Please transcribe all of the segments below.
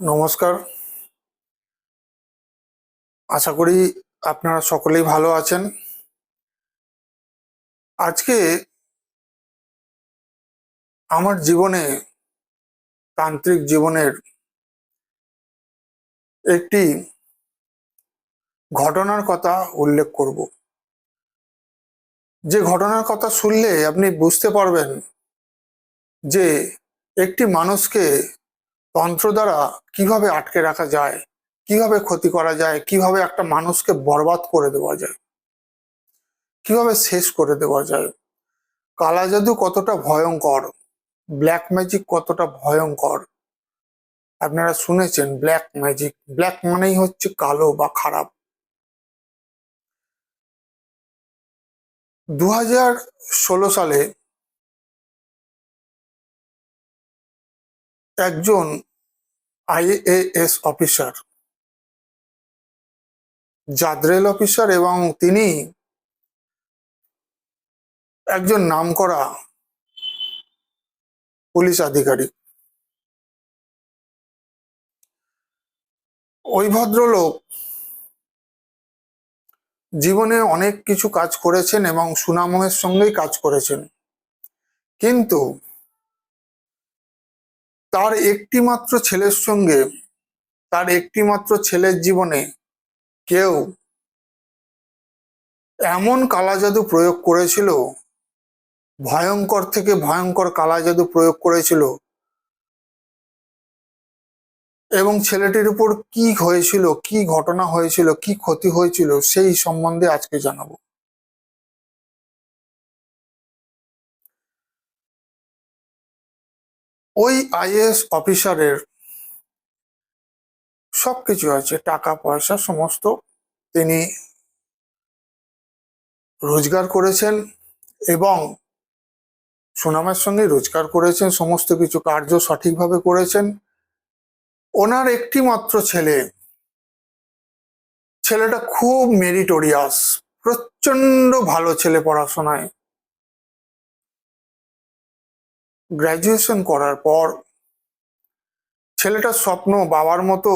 নমস্কার। আশা করি আপনারা সকলেই ভালো আছেন। আজকে আমার জীবনে, তান্ত্রিক জীবনের একটি ঘটনার কথা উল্লেখ করব। যে ঘটনার কথা শুনলে আপনি বুঝতে পারবেন যে একটি মানুষকে তন্ত্র দ্বারা কীভাবে আটকে রাখা যায়, কীভাবে ক্ষতি করা যায়, কীভাবে একটা মানুষকে বরবাদ করে দেওয়া যায়, কীভাবে শেষ করে দেওয়া যায় কালা জাদু কতটা ভয়ঙ্কর, ব্ল্যাক ম্যাজিক কতটা ভয়ঙ্কর। আপনারা শুনেছেন ব্ল্যাক ম্যাজিক, ব্ল্যাক মানেই হচ্ছে কালো বা খারাপ। দু হাজার ষোলো সালে একজন আইএএস অফিসার। জাদরেল অফিসার এবং তিনি একজন নামকরা পুলিশ আধিকারিক। ওই ভদ্রলোক জীবনে অনেক কিছু কাজ করেছেন এবং সুনামের সঙ্গেই কাজ করেছেন। কিন্তু তার একটি মাত্র ছেলের সঙ্গে, তার একটি মাত্র ছেলের জীবনে কেউ এমন কালা জাদু প্রয়োগ করেছিল, ভয়ঙ্কর থেকে ভয়ঙ্কর কালা জাদু প্রয়োগ করেছিল, এবং ছেলেটির উপর কি হয়েছিল, কি ঘটনা হয়েছিল, কি ক্ষতি হয়েছিল, সেই সম্বন্ধে আজকে জানাব। ওই আইএস অফিসারের সবকিছু আছে টাকা, পয়সা সমস্ত তিনি রোজগার করেছেন এবং সুনামের সঙ্গে রোজগার করেছেন, সমস্ত কিছু কার্য সঠিকভাবে করেছেন। ওনার একটি মাত্র ছেলে, ছেলেটা খুব মেরিটোরিয়াস প্রচণ্ড ভালো ছেলে পড়াশোনায়। গ্র্যাজুয়েশন করার পর ছেলেটার স্বপ্ন বাবার মতো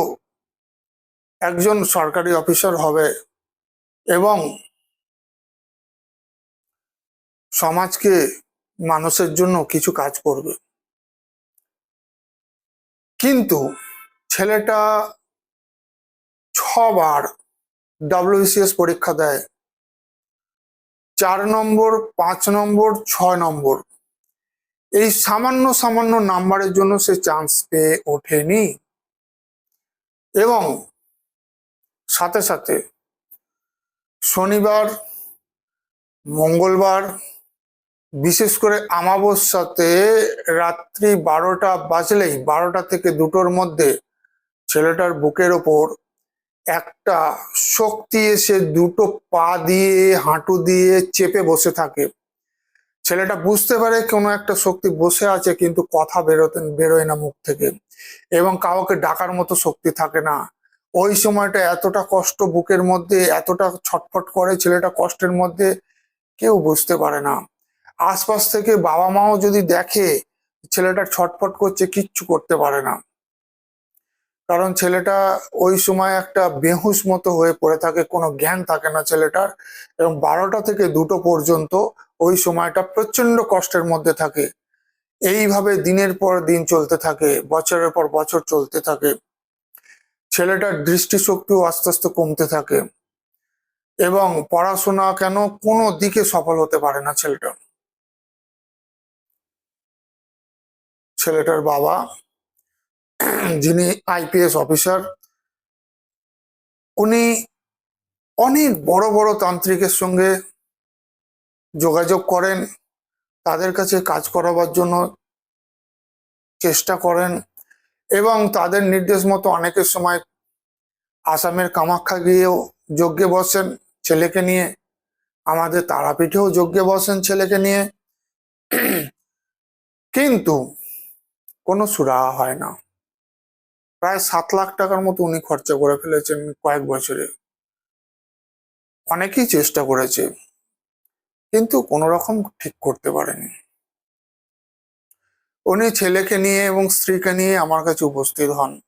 একজন সরকারি অফিসার হবে এবং সমাজকে মানুষের জন্য কিছু কাজ করবে। কিন্তু ছেলেটা ছবার ডাব্লিউসিএস পরীক্ষা দেয়, চার নম্বর, পাঁচ নম্বর, ছয় নম্বর। এই সামান্য সামান্য নাম্বারের জন্য সে চান্স পেয়ে ওঠেনি। এবং সাথে সাথে শনিবার, মঙ্গলবার, বিশেষ করে আমাবস্যাতে রাত্রি বারোটা বাজলেই, বারোটা থেকে দুটোর মধ্যে ছেলেটার বুকের ওপর একটা শক্তি এসে দুটো পা দিয়ে, হাঁটু দিয়ে চেপে বসে থাকে। ছেলেটা বুঝতে পারে কোনো একটা শক্তি বসে আছে, কিন্তু কথা বেরোতে, বেরোয় না মুখ থেকে। এবং কাউকে ডাকার মতো শক্তি থাকে না। ওই সময়টা এতটা কষ্ট বুকের মধ্যে, এতটা ছটফট করে ছেলেটা কষ্টের মধ্যে, কেউ বুঝতে পারে না। আশপাশ থেকে বাবা মাও যদি দেখে, ছেলেটা ছটফট করছে, কিচ্ছু করতে পারে না। কারণ ছেলেটা ওই সময় একটা বেহুশ মতো হয়ে পড়ে থাকে, কোনো জ্ঞান থাকে না ছেলেটার। এবং বারোটা থেকে দুটো পর্যন্ত ওই সময়টা প্রচণ্ড কষ্টের মধ্যে থাকে। এইভাবে দিনের পর দিন চলতে থাকে, বছরের পর বছর চলতে থাকে। ছেলেটার দৃষ্টিশক্তিও আস্তে আস্তে কমতে থাকে এবং পড়াশোনা কেন কোনো দিকে সফল হতে পারে না ছেলেটা। ছেলেটার বাবা যিনি আইপিএস অফিসার, উনি অনেক বড় বড় তান্ত্রিকের সঙ্গে যোগাযোগ করেন, তাদের কাছে কাজ করাবার জন্য চেষ্টা করেন এবং তাদের নির্দেশ মতো অনেকের সময় আসামের কামাখ্যা গিয়েও যজ্ঞে বসেন ছেলেকে নিয়ে। আমাদের তারাপীঠেও যজ্ঞে বসেন ছেলেকে নিয়ে। কিন্তু কোনো সুরাহা হয় না। প্রায় সাত লাখ টাকার মতো উনি খরচা করে ফেলেছেন কয়েক বছরে। অনেকেই চেষ্টা করেছে। কিন্তু কোনো রকম ঠিক করতে পারেনি। উনি ছেলেকে নিয়ে এবং স্ত্রীকে নিয়ে আমার কাছে উপস্থিত হন।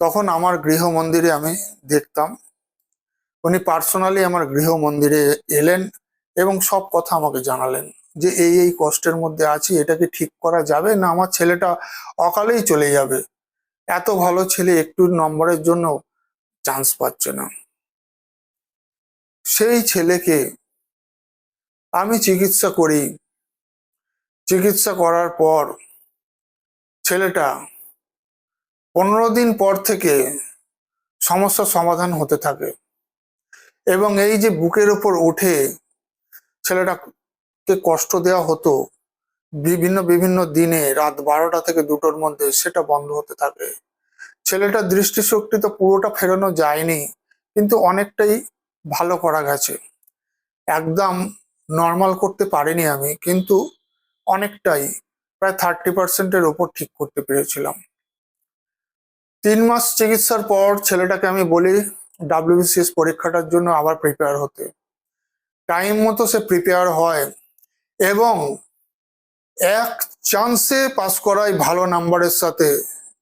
তখন আমার গৃহ মন্দিরে আমি দেখতাম। উনি পার্সোনালি আমার গৃহ মন্দিরে এলেন এবং সব কথা আমাকে জানালেন যে, এই এই কষ্টের মধ্যে আছি এটাকে ঠিক করা যাবে? না, আমার ছেলেটা অকালেই চলে যাবে। এত ভালো ছেলে, একটু নম্বরের জন্য চান্স পাচ্ছে না। সেই ছেলেকে আমি চিকিৎসা করি। চিকিৎসা করার পর ছেলেটা পনেরো দিন পর থেকে সমস্যার সমাধান হতে থাকে এবং এই যে বুকের ওপর উঠে ছেলেটাকে কষ্ট দেওয়া হতো বিভিন্ন বিভিন্ন দিনে রাত বারোটা থেকে দুটোর মধ্যে সেটা বন্ধ হতে থাকে। ছেলেটার দৃষ্টিশক্তি তো পুরোটা ফেরানো যায়নি, কিন্তু অনেকটাই ভালো করা গেছে। একদম নর্মাল করতে পারিনি আমি, কিন্তু অনেকটাই, প্রায় থার্টি পার্সেন্টের ওপর ঠিক করতে পেরেছিলাম। তিন মাস চিকিৎসার পর ছেলেটাকে আমি বলি ডাব্লিউবিসিএস পরীক্ষাটার জন্য আবার প্রিপেয়ার হতে। টাইম মতো সে প্রিপেয়ার হয় এবং এক চান্সে পাস করায় ভালো নাম্বারের সাথে।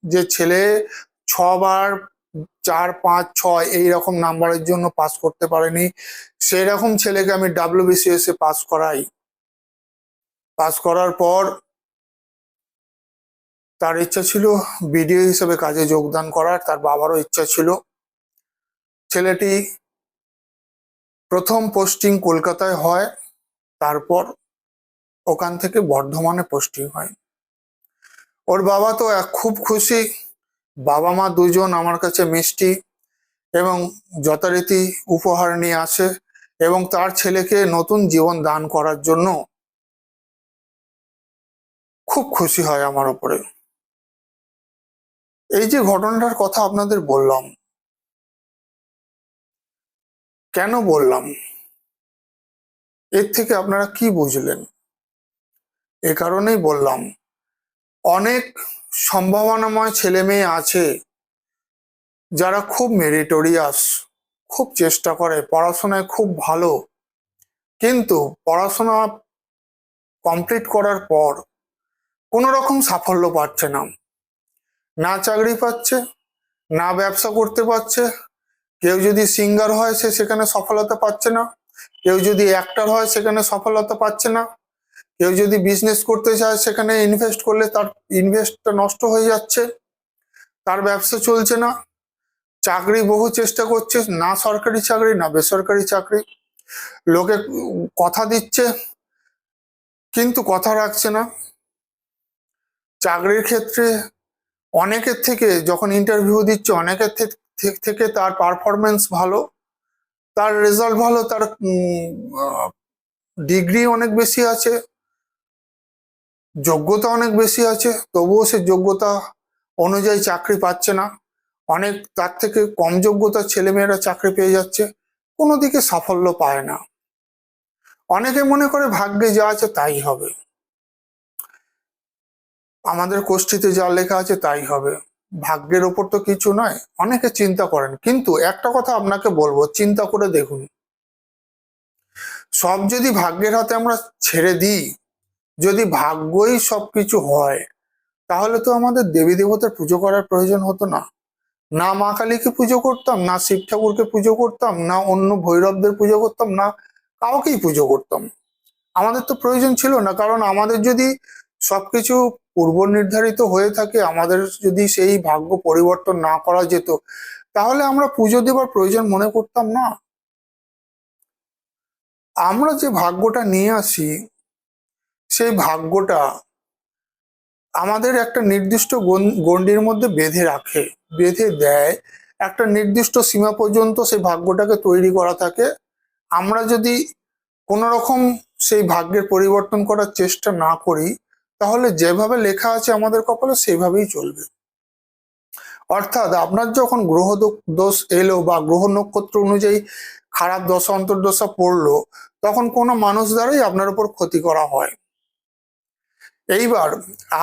যে ছেলে ছবার চার, পাঁচ, ছয় এই রকম নাম্বারের জন্য পাস করতে পারেনি। সেই রকম ছেলেকে আমি ডাব্লিউবিসিএস এ পাস করাই। পাস করার পর তার ইচ্ছা ছিল বিডিও হিসেবে কাজে যোগদান করার, তার বাবারও ইচ্ছা ছিল। ছেলেটি প্রথম পোস্টিং কলকাতায় হয়, তারপর ওখান থেকে বর্ধমানে পোস্টিং হয়। ওর বাবা তো খুব খুশি বাবা মা দুজন আমার কাছে মিষ্টি এবং যথারীতি উপহার নিয়ে আসে এবং তার ছেলেকে নতুন জীবন দান করার জন্য খুব খুশি হয় আমার ওপরে এই যে ঘটনাটার কথা আপনাদের বললাম, কেন বললাম? এর থেকে আপনারা কি বুঝলেন? এ কারণেই বললাম, অনেক সম্ভাবনাময় ছেলে মেয়ে আছে যারা খুব মেরিটোরিয়াস খুব চেষ্টা করে, পড়াশোনায় খুব ভালো। কিন্তু পড়াশোনা কমপ্লিট করার পর কোনো রকম সাফল্য পাচ্ছে না। না চাকরি পাচ্ছে, না ব্যবসা করতে পারছে, কেউ যদি সিঙ্গার হয় সে সেখানে সফলতা পাচ্ছে না, কেউ যদি অ্যাক্টর হয় সেখানে সফলতা পাচ্ছে না। কেউ যদি বিজনেস করতে চায়, সেখানে ইনভেস্ট করলে তার ইনভেস্টটা নষ্ট হয়ে যাচ্ছে, তার ব্যবসা চলছে না। চাকরি বহু চেষ্টা করছে, না সরকারি চাকরি, না বেসরকারি চাকরি। লোকে কথা দিচ্ছে, কিন্তু কথা রাখছে না। চাকরির ক্ষেত্রে অনেকের থেকে যখন ইন্টারভিউ দিচ্ছে, অনেকের থেকে তার পারফরমেন্স ভালো। তার রেজাল্ট ভালো, তার ডিগ্রি অনেক বেশি আছে। যোগ্যতা অনেক বেশি আছে, তবুও সে যোগ্যতা অনুযায়ী চাকরি পাচ্ছে না। অনেক তার থেকে কম যোগ্যতা ছেলেমেয়েরা চাকরি পেয়ে যাচ্ছে, কোনো দিকে সাফল্য পায় না। অনেকে মনে করে ভাগ্যে যা আছে তাই হবে। আমাদের কোষ্ঠীতে যা লেখা আছে তাই হবে। ভাগ্যের ওপর তো কিছু নয়, অনেকে চিন্তা করেন। কিন্তু একটা কথা আপনাকে বলব, চিন্তা করে দেখুন। সব যদি ভাগ্যের হাতে আমরা ছেড়ে দিই যদি ভাগ্যই সবকিছু হয়, তাহলে তো আমাদের দেবী দেবতার পুজো করার প্রয়োজন হতো না। না মা কালীকে পুজো করতাম, না শিব ঠাকুরকে পুজো করতাম, না অন্য ভৈরবদের পুজো করতাম, না কাউকেই পুজো করতাম। আমাদের তো প্রয়োজন ছিল না, কারণ আমাদের যদি সবকিছু পূর্ব নির্ধারিত হয়ে থাকে, আমাদের যদি সেই ভাগ্য পরিবর্তন না করা যেত, তাহলে আমরা পুজো দেবার প্রয়োজন মনে করতাম না। আমরা যে ভাগ্যটা নিয়ে আসি সেই ভাগ্যটা আমাদের একটা নির্দিষ্ট গণ্ডির মধ্যে বেঁধে রাখে, বেঁধে দেয়। একটা নির্দিষ্ট সীমা পর্যন্ত সেই ভাগ্যটাকে তৈরি করা থাকে। আমরা যদি কোনো রকম সেই ভাগ্যের পরিবর্তন করার চেষ্টা না করি, তাহলে যেভাবে লেখা আছে আমাদের কপালে সেইভাবেই চলবে। অর্থাৎ আপনার যখন গ্রহ দোষ এলো বা গ্রহ নক্ষত্র অনুযায়ী খারাপ দশা, অন্তর্দশা পড়ল, তখন কোনো মানুষ দ্বারাই আপনার উপর ক্ষতি করা হয়। এইবার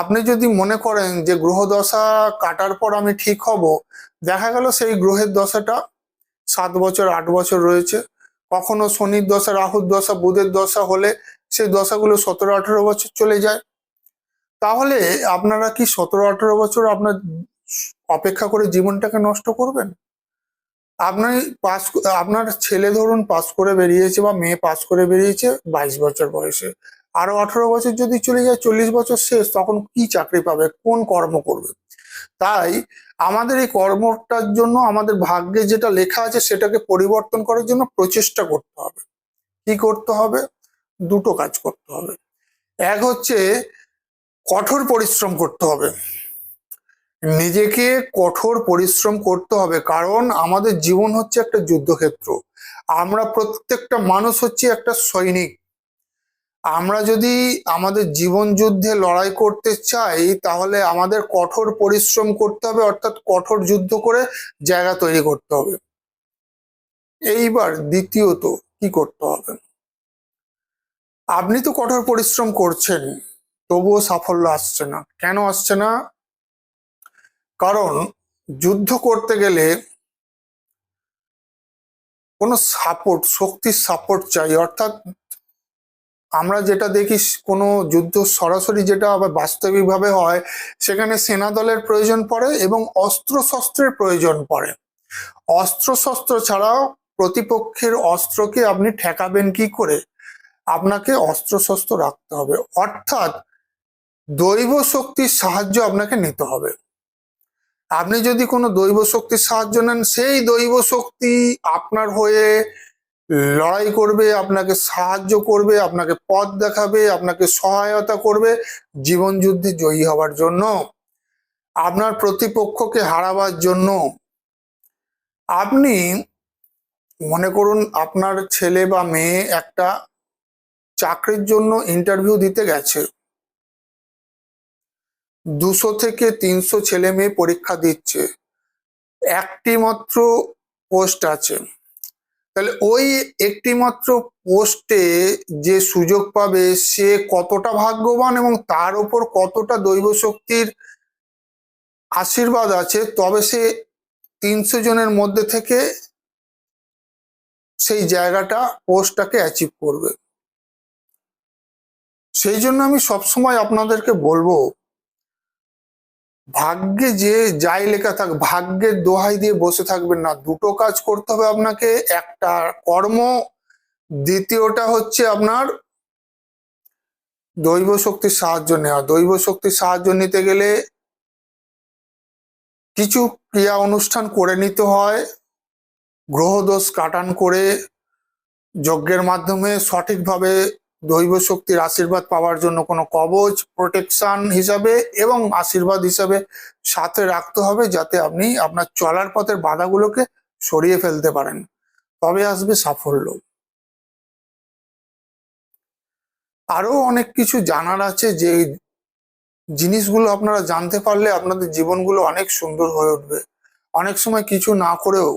আপনি যদি মনে করেন যে গ্রহ দশা কাটার পর আমি ঠিক হব, দেখা গেল সেই গ্রহের দশাটা সাত বছর, আট বছর রয়েছে। কখনো শনির দশা, রাহুর দশা, বুধের দশা হলে সেই দশাগুলো সতেরো, আঠেরো বছর চলে যায়। তাহলে আপনারা কি সতেরো, আঠেরো বছর আপনার অপেক্ষা করে জীবনটাকে নষ্ট করবেন? আপনি পাস আপনার ছেলে ধরুন পাস করে বেরিয়েছে বা মেয়ে পাস করে বেরিয়েছে বাইশ বছর বয়সে। আরও আঠারো বছর যদি চলে যায়, চল্লিশ বছর শেষ, তখন কি চাকরি পাবে? কোন কর্ম করবে? তাই আমাদের এই কর্মটার জন্য, আমাদের ভাগ্যে যেটা লেখা আছে, সেটাকে পরিবর্তন করার জন্য প্রচেষ্টা করতে হবে। কি করতে হবে? দুটো কাজ করতে হবে। এক হচ্ছে কঠোর পরিশ্রম করতে হবে। নিজেকে কঠোর পরিশ্রম করতে হবে, কারণ আমাদের জীবন হচ্ছে একটা যুদ্ধক্ষেত্র। আমরা প্রত্যেকটা মানুষ হচ্ছে একটা সৈনিক। আমরা যদি আমাদের জীবন যুদ্ধে লড়াই করতে চাই, তাহলে আমাদের কঠোর পরিশ্রম করতে হবে, অর্থাৎ কঠোর যুদ্ধ করে জায়গা তৈরি করতে হবে। এইবার দ্বিতীয়ত কি করতে হবে? আপনি তো কঠোর পরিশ্রম করছেন, তবুও সাফল্য আসছে না। কেন আসছে না? কারণ যুদ্ধ করতে গেলে কোনো সাপোর্ট শক্তির সাপোর্ট চাই, অর্থাৎ আমরা যেটা দেখি কোনো যুদ্ধ সরাসরি যেটা আবার বাস্তবিকভাবে হয়, সেখানে সেনা দলের প্রয়োজন পড়ে এবং অস্ত্র শস্ত্রের প্রয়োজন পড়ে। অস্ত্র শস্ত্র ছাড়াও প্রতিপক্ষের অস্ত্রকে আপনি ঠেকাবেন কি করে? আপনাকে অস্ত্র শস্ত্র রাখতে হবে। অর্থাৎ দৈব শক্তির সাহায্য আপনাকে নিতে হবে। আপনি যদি কোনো দৈব শক্তির সাহায্য নেন, সেই দৈব শক্তি আপনার হয়ে লড়াই করবে, আপনাকে সাহায্য করবে, আপনাকে পথ দেখাবে, আপনাকে সহায়তা করবে, জীবন যুদ্ধে জয়ী হওয়ার জন্য। আপনার প্রতিপক্ষকে হারাবার জন্য। আপনি মনে করুন আপনার ছেলে বা মেয়ে একটা চাকরির জন্য ইন্টারভিউ দিতে গেছে। দুশো থেকে তিনশো ছেলে মেয়ে পরীক্ষা দিচ্ছে। একটি মাত্র পোস্ট আছে। তাহলে ওই একটিমাত্র পোস্টে যে সুযোগ পাবে, সে কতটা ভাগ্যবান এবং তার উপর কতটা দৈব শক্তির আশীর্বাদ আছে, তবে সে তিনশো জনের মধ্যে থেকে সেই জায়গাটা পোস্টটাকে অ্যাচিভ করবে। সেই জন্য আমি সবসময় আপনাদেরকে বলব ভাগ্যে যে যাই লেখা থাক ভাগ্যের দোহাই দিয়ে বসে থাকবেন না। দুটো কাজ করতে হবে আপনাকে, একটা কর্ম, দ্বিতীয়টা হচ্ছে আপনার দৈব শক্তির সাহায্য নেওয়া। দৈব শক্তির সাহায্য নিতে গেলে কিছু ক্রিয়া অনুষ্ঠান করে নিতে হয়, গ্রহদোষ কাটান করে, যজ্ঞের মাধ্যমে সঠিকভাবে দৈব শক্তির আশীর্বাদ পাওয়ার জন্য কোনো কবচ প্রোটেকশন হিসাবে এবং আশীর্বাদ হিসাবে সাথে রাখতে হবে যাতে আপনি আপনার চলার পথের বাধাগুলোকে সরিয়ে ফেলতে পারেন। তবে আসবে সাফল্য। আরও অনেক কিছু জানার আছে যে জিনিসগুলো আপনারা জানতে পারলে আপনাদের জীবনগুলো অনেক সুন্দর হয়ে উঠবে। অনেক সময় কিছু না করেও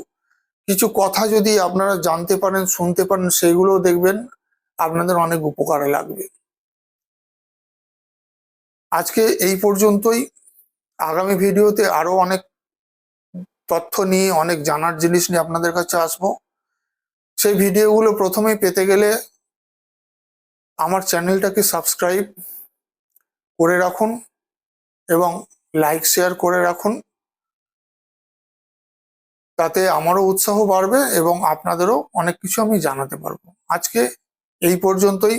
কিছু কথা যদি আপনারা জানতে পারেন, শুনতে পারেন, সেইগুলোও দেখবেন। আপনাদের অনেক উপকারে লাগবে। আজকে এই পর্যন্তই। আগামী ভিডিওতে আরও অনেক তথ্য নিয়ে, অনেক জানার জিনিস নিয়ে আপনাদের কাছে আসব। সেই ভিডিওগুলো প্রথমেই পেতে গেলে আমার চ্যানেলটাকে সাবস্ক্রাইব করে রাখুন এবং লাইক, শেয়ার করে রাখুন। তাতে আমারও উৎসাহ বাড়বে এবং আপনাদেরও অনেক কিছু আমি জানাতে পারব। আজকে এই পর্যন্তই।